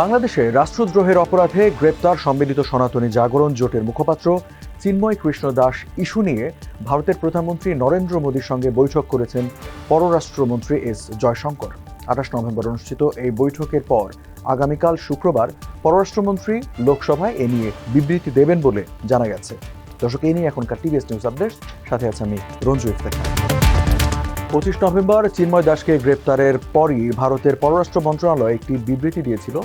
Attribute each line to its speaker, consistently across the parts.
Speaker 1: বাংলাদেশে রাষ্ট্রদ্রোহের অপরাধে গ্রেপ্তার সম্মিলিত সনাতনী জাগরণ জোটের মুখপাত্র চিন্ময় কৃষ্ণ দাস ইস্যু নিয়ে ভারতের প্রধানমন্ত্রী নরেন্দ্র মোদীর সঙ্গে বৈঠক করেছেন পররাষ্ট্রমন্ত্রী এস জয়শঙ্কর। আঠাশ নভেম্বর অনুষ্ঠিত এই বৈঠকের পর আগামীকাল শুক্রবার পররাষ্ট্রমন্ত্রী লোকসভায় এ নিয়ে বিবৃতি দেবেন বলে জানা গেছে। দর্শক এই নিয়ে এখনকার টিভিএস নিউজ আপডেট। সাথে আছে আমি রঞ্জু ইফতেখার। পঁচিশ নভেম্বর চিন্ময় দাসকে গ্রেপ্তারের পরই ভারতের পররাষ্ট্র মন্ত্রণালয় একটি বিবৃতি দিয়েছিল।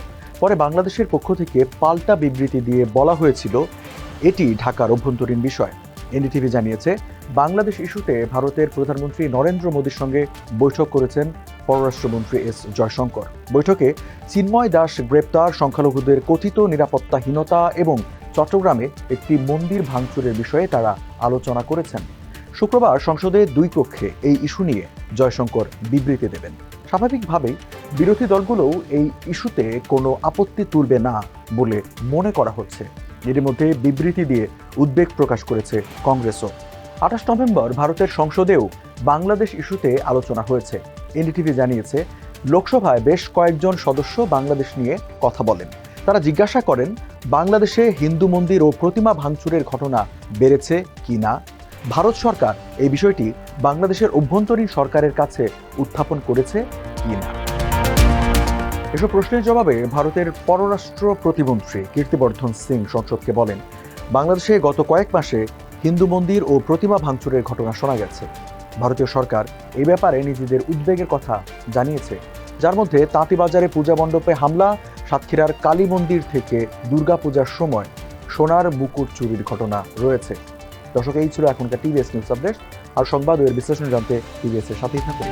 Speaker 1: পরে বাংলাদেশের পক্ষ থেকে পাল্টা বিবৃতি দিয়ে বলা হয়েছিল, এটি ঢাকার অভ্যন্তরীণ বিষয়। এনডিটিভি জানিয়েছে, বাংলাদেশ ইস্যুতে ভারতের প্রধানমন্ত্রী নরেন্দ্র মোদীর সঙ্গে বৈঠক করেছেন পররাষ্ট্রমন্ত্রী এস জয়শঙ্কর। বৈঠকে চিন্ময় দাস গ্রেপ্তার, সংখ্যালঘুদের কথিত নিরাপত্তাহীনতা এবং চট্টগ্রামে একটি মন্দির ভাঙচুরের বিষয়ে তারা আলোচনা করেছেন। শুক্রবার সংসদে দুই কক্ষে এই ইস্যু নিয়ে জয়শঙ্কর বিবৃতি দেবেন। স্বাভাবিকভাবেই বিরোধী দলগুলোও এই ইস্যুতে কোনো আপত্তি তুলবে না বলে মনে করা হচ্ছে। এর মধ্যে বিবৃতি দিয়ে উদ্বেগ প্রকাশ করেছে কংগ্রেসও। আঠাশ নভেম্বর ভারতের সংসদেও বাংলাদেশ ইস্যুতে আলোচনা হয়েছে। এনডিটিভি জানিয়েছে, লোকসভায় বেশ কয়েকজন সদস্য বাংলাদেশ নিয়ে কথা বলেন। তারা জিজ্ঞাসা করেন, বাংলাদেশে হিন্দু মন্দির ও প্রতিমা ভাঙচুরের ঘটনা বেড়েছে কি না? ভারত সরকার এই বিষয়টি বাংলাদেশের অভ্যন্তরীণ সরকারের কাছে উত্থাপন করেছে কি না? এসব প্রশ্নের জবাবে ভারতের পররাষ্ট্র প্রতিমন্ত্রী কীর্তিবর্ধন সিং সংসদকে বলেন, বাংলাদেশে গত কয়েক মাসে হিন্দু মন্দির ও প্রতিমা ভাঙচুরের ঘটনা শোনা গেছে। ভারতীয় সরকার এই ব্যাপারে নিজেদের উদ্বেগের কথা জানিয়েছে। যার মধ্যে তাঁতিবাজারে পূজা মণ্ডপে হামলা, সাতক্ষীরার কালী মন্দির থেকে দুর্গাপূজার সময় সোনার মুকুট চুরির ঘটনা রয়েছে। দর্শক, এই ছিল এখনকার টিভিএস নিউজ আপডেট। আর সংবাদ ও এর বিশ্লেষণ জানতে টিভিএস এর সাথেই থাকুন।